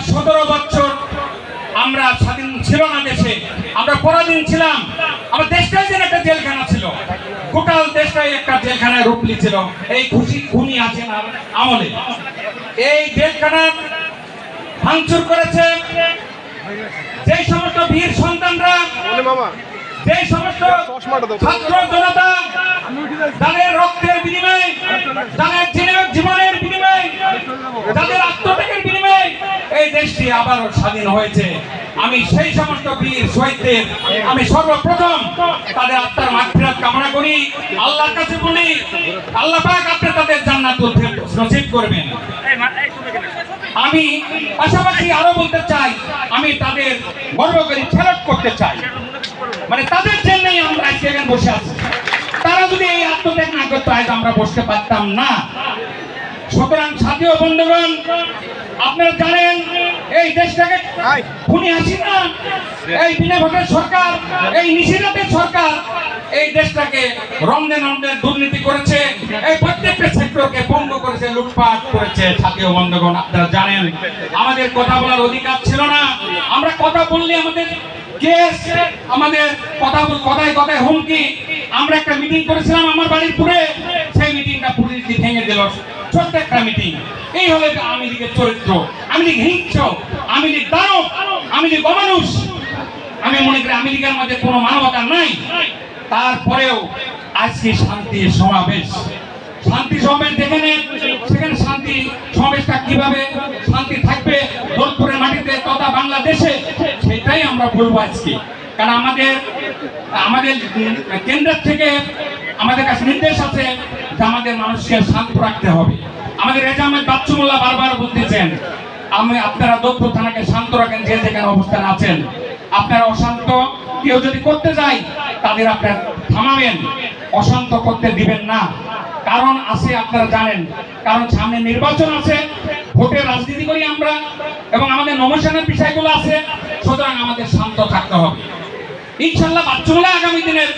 সতেরো বছর আমরা স্বাধীন ছিল না দেশে আমরা পরাধীন ছিলাম। আমার দেশটাই যেন একটা জেলখানা ছিল। গোটাল দেশটাই একটা জেলখানায় রূপ ছিল এই খুশি খুনি আছেন আর আমলে। এই জেলখানা ভাঙচুর করেছে যেই সমস্ত বীর সন্তানরা যেই সমস্ত ছাত্র জনতা তাদের রক্তের বিনিময়ে তাদের জীবনের- বিনিময়ে তাদের দেশটি আবারও স্বাধীন হয়েছে। আমি সেই সমস্ত বীর শহীদদের, আমি সর্বপ্রথম তাদের আত্মার মাগফিরাত কামনা করি। আল্লাহর কাছে বলি, আল্লাহ পাক আপনি তাদের জান্নাতুল ফেরদৌস নসিব করবেন। আমি পাশাপাশি আরও বলতে চাই, আমি তাদের গর্ব করি ছেলট করতে চাই। মানে তাদের জন্যই আমরা আজকে বসে আছি। তারা যদি এই আত্মত্যাগ না করতো, আজ আমরা বসতে পারতাম না। সুতরাং সাথীয় বন্ধুগণ আপনারা জানেন এই দেশটাকে খুনি হাসিনা এই বিনা ভোটের সরকার এই নিষেধাতের সরকার এই দেশটাকে রমদে রমদে দুর্নীতি করেছে এই প্রত্যেকটা সেক্টরকে বন্ধ করেছে লুটপাট করেছে। সাথীয় বন্ধুগণ আপনারা জানেন আমাদের কথা বলার অধিকার ছিল না। আমরা কথা বললে আমাদের কেস আমাদের কথা বল কথায় কথায় হুমকি। আমরা একটা মিটিং করেছিলাম আমার বাড়ির পুরে সেই মিটিংটা পুলিশ ভেঙে দিল। ছোট্ট একটা এই হলো আমি লীগের চরিত্র। আমি লীগ হিংস আমি লীগ দানব আমি লীগ অমানুষ। আমি মনে করি আমি লীগের মধ্যে কোনো মানবতা নাই। তারপরেও আজকে শান্তি সমাবেশ। শান্তি সমাবেশ দেখে নেন। সেখানে শান্তি সমাবেশটা কীভাবে শান্তি থাকবে, দোলপুরের মাটিতে তথা বাংলাদেশে, সেটাই আমরা বলব আজকে। কারণ আমাদের আমাদের কেন্দ্র থেকে আমাদের কাছে নির্দেশ আছে যে আমাদের মানুষকে শান্ত রাখতে হবে। আমাদের রেজা আহমেদ বাচ্চু মোল্লা বারবার বলতেছেন, আমি আপনারা দক্ষ থানাকে শান্ত রাখেন, যে যেখানে অবস্থান আছেন। আপনারা অশান্ত, কেউ যদি করতে যায়, তাদের আপনারা থামাবেন। অশান্ত করতে দিবেন না। কারণ আছে, আপনারা জানেন, কারণ সামনে নির্বাচন আছে ভোটের রাজনীতি করি আমরা, এবং আমাদের নমোশনের বিষয়গুলো আছে, সুতরাং আমাদের শান্ত থাকতে হবে। ইনশাল্লাহ বাচ্চুগুলা আগামী দিনের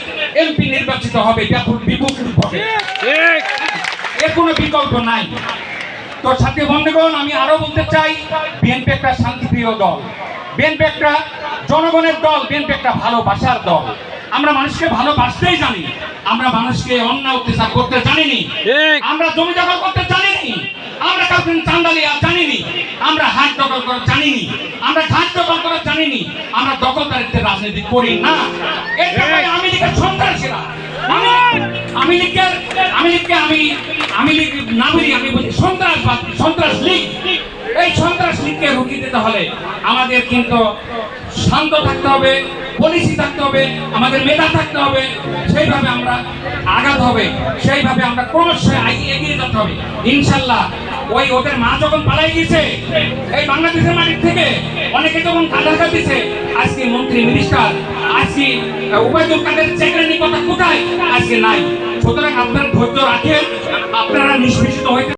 এমপি নির্বাচিত হবে, বিপুল ভোটে। এর কোনো বিকল্প নাই। তো সাথে বন্ধুগণ আমি আরও বলতে চাই বিএনপি একটা শান্তিপ্রিয় দল। বিএনপি একটা জনগণের দল বিএনপি একটা ভালোবাসার দল। আমরা মানুষকে ভালোবাসতেই জানি আমরা মানুষকে অন্যায় অত্যাচার করতে জানিনি। আমরা জমি দখল করতে জানিনি আমরা কাউকে চান্দালি আর জানিনি আমরা হাট দখল করে জানিনি আমরা ঘাট দখল করে জানিনি আমরা দখলদারিত্বের রাজনীতি করি না। এটা আমি লীগের সন্ত্রাসীরা আমি আমি আমি লীগকে আমি আমি লীগ না বলি আমি বলি সন্ত্রাসবাদ, সন্ত্রাস লীগ। এই সন্ত্রাস লীগকে রুখে দিতে হলে আমাদের কিন্তু শান্ত থাকতে হবে পলিসি থাকতে হবে, আমাদের মেধা থাকতে হবে, সেইভাবে আমরা আগাতে হবে, সেইভাবে আমরা ক্রমশ এগিয়ে যেতে হবে। ইনশাল্লাহ ওই ওদের মা যখন পালাই গেছে এই বাংলাদেশের থেকে অনেকে যখন কাঁদা কাঁদিছে আজকে মন্ত্রী মিনিস্টার আজকে উপায়ুক্ত কাদের চেকরানি কথা কোথায়? আজকে নাই। সুতরাং আপনারা ধৈর্য রাখেন, আপনারা নিষ্পেষিত হইতে